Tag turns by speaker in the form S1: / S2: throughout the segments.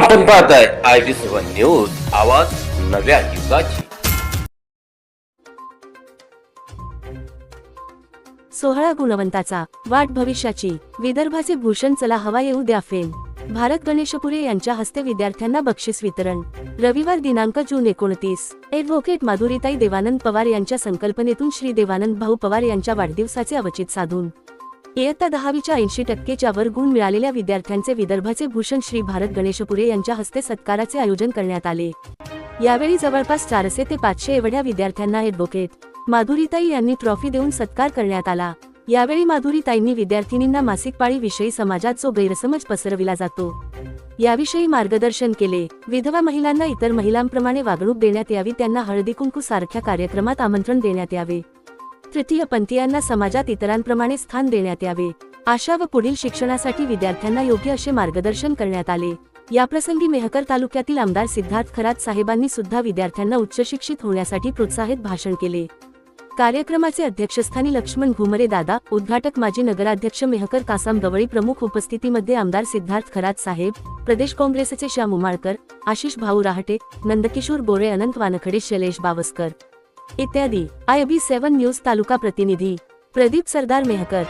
S1: आपण पाहताय I B seven news आवाज नव्या युगाची.
S2: सोहळा गुणवंताचा वाट भविष्याची. विदर्भाचे भूषण चला हवा येऊ द्या फेल भारत गणेशपुरे यांच्या हस्ते विद्यार्थ्यांना बक्षीस वितरण. रविवार दिनांक जून एकोणतीस. ऍडव्होकेट माधुरीताई देवानंद पवार यांच्या संकल्पनेतून श्री देवानंद भाऊ पवार यांच्या वाढदिवसाचे अवचित साधून. इयत्ता दहावीच्या ऐंशी टक्केच्या वर गुण मिळालेल्या विद्यार्थ्यांचे विदर्भाचे भूषण श्री भारत गणेशपुरे यांच्या हस्ते सत्काराचे आयोजन करण्यात आले. यावेळी जवळपास चारशे ते पाचशे एवढ्या विद्यार्थ्यांना ऍडव्होकेट माधुरीताई यांनी ट्रॉफी देऊन सत्कार करण्यात आला. यावेळी माधुरीताईंनी विद्यार्थिनींना मासिक पाळीविषयी समाजात जो गैरसमज पसरविला जातो याविषयी मार्गदर्शन केले. विधवा महिलांना इतर महिलांप्रमाणे वागणूक देण्यात यावी त्यांना हळदी कुंकू सारख्या कार्यक्रमात आमंत्रण देण्यात यावे. तृतीय पंथीयांना समाजात इतरांप्रमाणे स्थान देण्यात यावे. आशा व पुढील शिक्षणासाठी विद्यार्थ्यांना योग्य असे मार्गदर्शन करण्यात आले. याप्रसंगी मेहकर तालुक्यातील आमदार सिद्धार्थ खरात साहेबांनी सुद्धा विद्यार्थ्यांना उच्च शिक्षित होण्यासाठी प्रोत्साहित भाषण केले. कार्यक्रमाचे अध्यक्षस्थानी लक्ष्मण घुमरे दादा उद्घाटक माजी नगराध्यक्ष मेहकर कासाम गवळी प्रमुख उपस्थितीमध्ये आमदार सिद्धार्थ खरात साहेब प्रदेश काँग्रेसचे श्याम उमाळकर आशिष भाऊ राहटे नंदकिशोर बोरे अनंत वानखडे शैलेश बावस्कर. इत्यादी. आय बी सेवन न्यूज तालुका प्रतिनिधी प्रदीप सरदार मेहकर.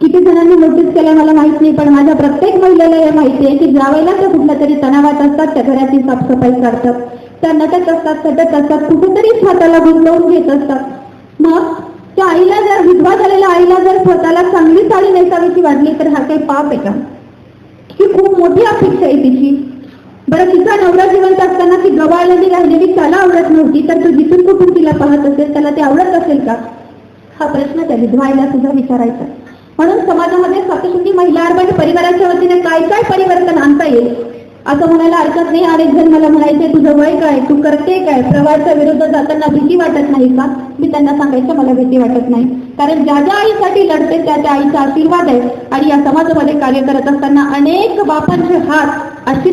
S3: किती जणांनी नोटीस केलं मला माहीत नाही पण माझ्या प्रत्येक महिलेला हे माहिती आहे की ज्यावेळेला त्या कुठल्या तरी तणावात असतात त्या घराची साफसफाई करतात. त्या नटत असतात सटत असतात कुठेतरी स्वतःला गुंतवून घेत असतात. मग त्या आईला जर विधवा झालेल्या आईला जर स्वतःला चांगली साडी नेसावीची वाटली तर हा काही पाप आहे का? ही खूप मोठी अपेक्षा आहे तिची. बरं तिचा नवरा जिवंत असताना ती गवाळलेली राहिलेली त्याला आवडत नव्हती तर तू जिथून कुठून तिला पाहत असेल त्याला ते आवडत असेल का? हा प्रश्न त्या विधवायला सुद्धा विचारायचा म्हणून समाजामध्ये सप्तशुद्धी महिला आणि परिवाराच्या वतीने काय काय परिवर्तन आणता येईल असं म्हणायला हरकत नाही. अनेक जण मला म्हणायचे तुझं वय काय? तू करते काय? प्रवाहाच्या विरुद्ध जाताना भीती वाटत नाही का? मी त्यांना सांगायचं मला भीती वाटत नाही. कारण ज्या ज्या आईसाठी लढते त्या त्या आईचा आशीर्वाद आहे. आणि या समाजामध्ये कार्य करत असताना अनेक बापांचे हात अशी